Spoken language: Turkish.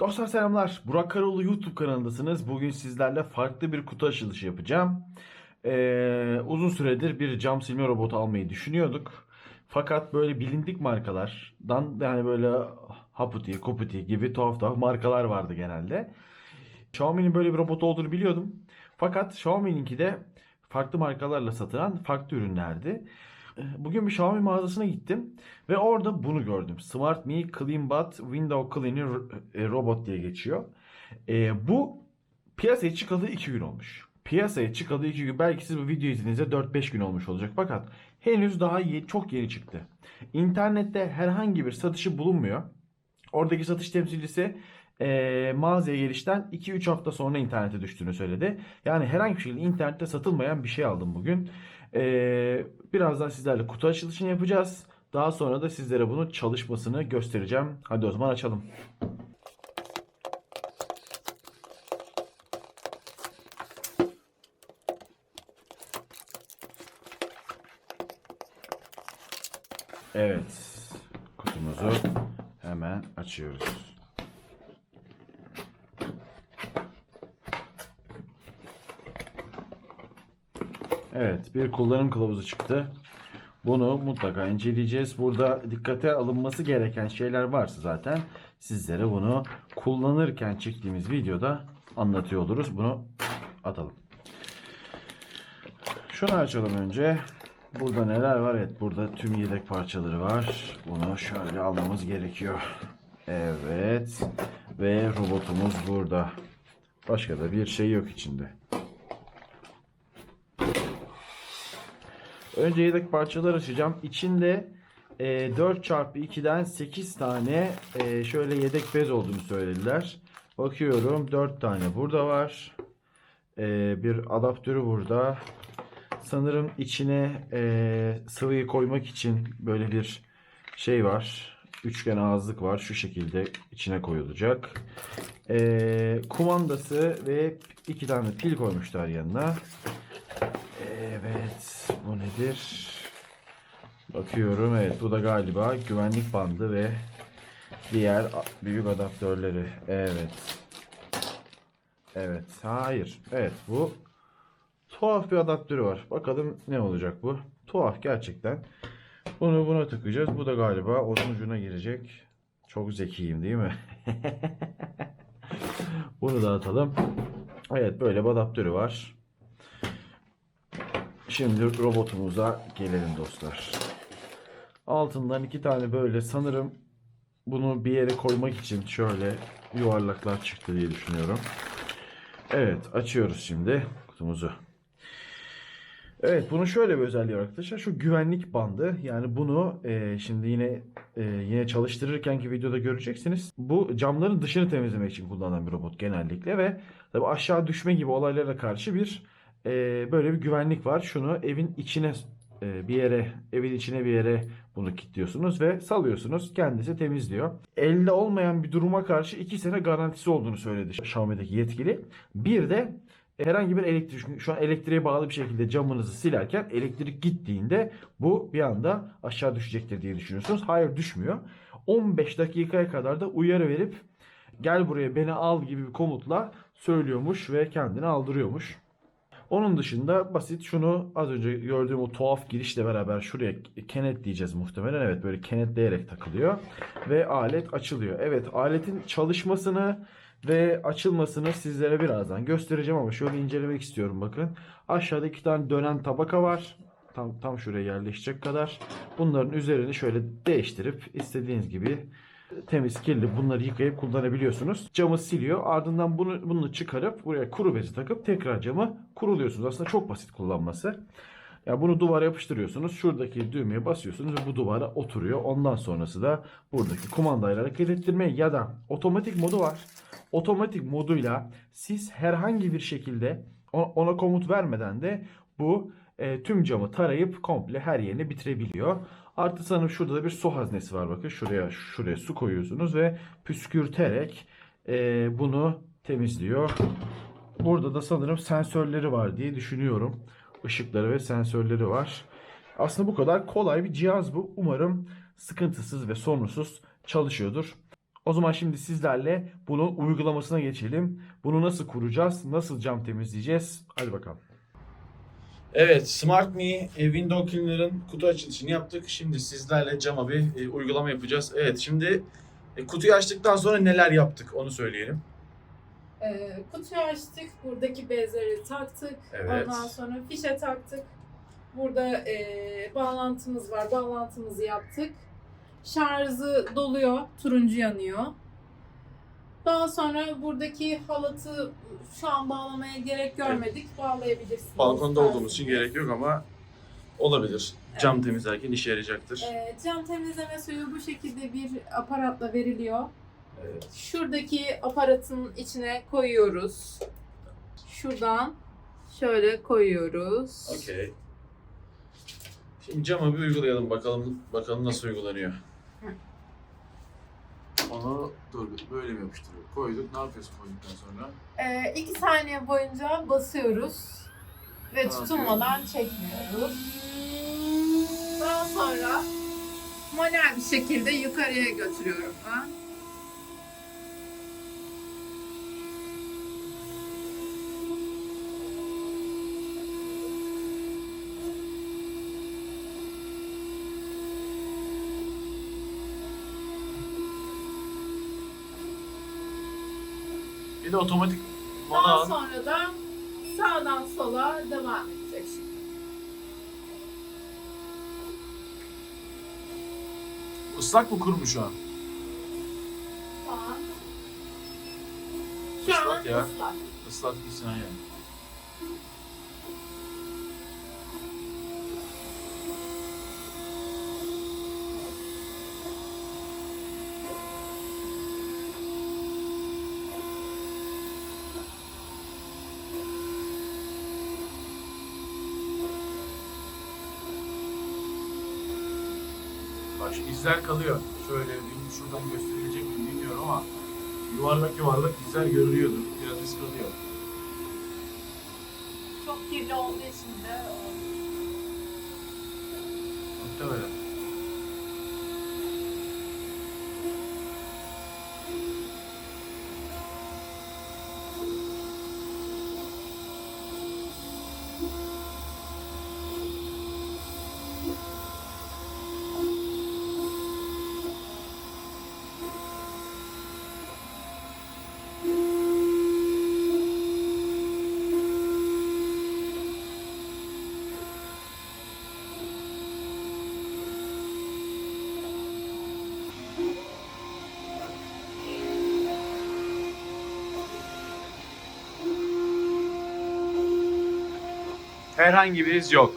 Dostlar selamlar. Burak Karaoğlu YouTube kanalındasınız. Bugün sizlerle farklı bir kutu açılışı yapacağım. Ee, uzun süredir bir cam silme robotu almayı düşünüyorduk. Fakat böyle bilindik markalardan yani böyle Haputi, Koputi gibi tuhaf tuhaf markalar vardı genelde. Xiaomi'nin böyle bir robot olduğunu biliyordum. Fakat Xiaomi'ninki de farklı markalarla satılan farklı ürünlerdi. Bugün bir Xiaomi mağazasına gittim ve orada bunu gördüm. Smart Me Clean Bot Window Cleaner Robot diye geçiyor. E, bu piyasaya çıkalı 2 gün olmuş. Piyasaya çıkalı 2 gün belki siz bu videoyu izlediğinizde 4-5 gün olmuş olacak fakat henüz daha yeni, çok yeni çıktı. İnternette herhangi bir satışı bulunmuyor. Oradaki satış temsilcisi e, mağazaya gelişten 2-3 hafta sonra internete düştüğünü söyledi. Yani herhangi bir şekilde internette satılmayan bir şey aldım bugün. E, birazdan sizlerle kutu açılışını yapacağız. Daha sonra da sizlere bunun çalışmasını göstereceğim. Hadi o zaman açalım. Evet. Kutumuzu hemen açıyoruz. Evet, bir kullanım kılavuzu çıktı. Bunu mutlaka inceleyeceğiz. Burada dikkate alınması gereken şeyler varsa zaten sizlere bunu kullanırken çektiğimiz videoda anlatıyor oluruz. Bunu atalım. Şunu açalım önce. Burada neler var? Evet burada tüm yedek parçaları var. Bunu şöyle almamız gerekiyor. Evet. Ve robotumuz burada. Başka da bir şey yok içinde. Önce yedek parçalar açacağım. İçinde e, 4x2'den 8 tane e, şöyle yedek bez olduğunu söylediler. Bakıyorum 4 tane burada var. E, bir adaptörü burada. Sanırım içine e, sıvıyı koymak için böyle bir şey var. Üçgen ağızlık var. Şu şekilde içine koyulacak. E, kumandası ve iki tane pil koymuşlar yanına. Evet. Bu nedir? Bakıyorum. Evet. Bu da galiba güvenlik bandı ve diğer büyük adaptörleri. Evet. Evet. Hayır. Evet. Bu tuhaf bir adaptörü var. Bakalım ne olacak bu. Tuhaf gerçekten. Bunu buna takacağız. Bu da galiba onun ucuna girecek. Çok zekiyim değil mi? Bunu da atalım. Evet böyle bir adaptörü var. Şimdi robotumuza gelelim dostlar. Altından iki tane böyle sanırım bunu bir yere koymak için şöyle yuvarlaklar çıktı diye düşünüyorum. Evet açıyoruz şimdi kutumuzu. Evet bunun şöyle bir özelliği var arkadaşlar. Şu güvenlik bandı. Yani bunu e, şimdi yine e, yine çalıştırırkenki videoda göreceksiniz. Bu camların dışını temizlemek için kullanılan bir robot genellikle ve tabi aşağı düşme gibi olaylara karşı bir e, böyle bir güvenlik var. Şunu evin içine e, bir yere, evin içine bir yere bunu kilitliyorsunuz ve salıyorsunuz. Kendisi temizliyor. Elde olmayan bir duruma karşı 2 sene garantisi olduğunu söyledi Xiaomi'deki yetkili. Bir de herhangi bir elektrik şu an elektriğe bağlı bir şekilde camınızı silerken elektrik gittiğinde bu bir anda aşağı düşecektir diye düşünüyorsunuz. Hayır düşmüyor. 15 dakikaya kadar da uyarı verip gel buraya beni al gibi bir komutla söylüyormuş ve kendini aldırıyormuş. Onun dışında basit şunu az önce gördüğüm o tuhaf girişle beraber şuraya kenetleyeceğiz muhtemelen. Evet böyle kenetleyerek takılıyor ve alet açılıyor. Evet aletin çalışmasını ve açılmasını sizlere birazdan göstereceğim ama şöyle incelemek istiyorum bakın. Aşağıda iki tane dönen tabaka var. Tam, tam şuraya yerleşecek kadar. Bunların üzerini şöyle değiştirip istediğiniz gibi temiz kirli bunları yıkayıp kullanabiliyorsunuz. Camı siliyor. Ardından bunu bunu çıkarıp buraya kuru bezi takıp tekrar camı kuruluyorsunuz. Aslında çok basit kullanması. Ya bunu duvara yapıştırıyorsunuz. Şuradaki düğmeye basıyorsunuz ve bu duvara oturuyor. Ondan sonrası da buradaki kumandayla hareket ettirme ya da otomatik modu var. Otomatik moduyla siz herhangi bir şekilde ona komut vermeden de bu e, tüm camı tarayıp komple her yerini bitirebiliyor. Artı sanırım şurada da bir su haznesi var bakın. Şuraya şuraya su koyuyorsunuz ve püskürterek e, bunu temizliyor. Burada da sanırım sensörleri var diye düşünüyorum. Işıkları ve sensörleri var. Aslında bu kadar kolay bir cihaz bu. Umarım sıkıntısız ve sorunsuz çalışıyordur. O zaman şimdi sizlerle bunun uygulamasına geçelim. Bunu nasıl kuracağız? Nasıl cam temizleyeceğiz? Hadi bakalım. Evet, Smart Me e, Window Cleaner'ın kutu açılışını yaptık. Şimdi sizlerle cama bir e, uygulama yapacağız. Evet, şimdi e, kutuyu açtıktan sonra neler yaptık onu söyleyelim. Ee, kutuyu açtık. Buradaki bezleri taktık. Evet. Ondan sonra fişe taktık. Burada e, bağlantımız var. Bağlantımızı yaptık. Şarjı doluyor. Turuncu yanıyor. Daha sonra buradaki halatı şu an bağlamaya gerek görmedik. Bağlayabilirsiniz. Balkonda olduğumuz için gerek yok ama olabilir. Cam temizlerken işe yarayacaktır. Ee, cam temizleme suyu bu şekilde bir aparatla veriliyor. Evet. Şuradaki aparatın içine koyuyoruz. Şuradan şöyle koyuyoruz. Okey. Şimdi camı bir uygulayalım bakalım bakalım nasıl uygulanıyor. Hı. Onu dur böyle mi yapıştırıyor? Koyduk. Ne yapıyorsun koyduktan sonra? Ee, iki saniye boyunca basıyoruz ve Ne tutunmadan çekmiyoruz. Daha sonra manuel bir şekilde yukarıya götürüyorum ben. Bir de otomatik moda Daha al. sonra da sağdan sola devam edecek şimdi. Islak mı kuru mu şu an? Şu an Islak ya. ıslak. Islak gitsin yani. Bak şu izler kalıyor. Şöyle şuradan gösterilecek mi bilmiyorum ama yuvarlak yuvarlak izler görülüyordur. Biraz iz kalıyor. Çok kirli olduğu için de Muhtemelen. Herhangi bir iz yok.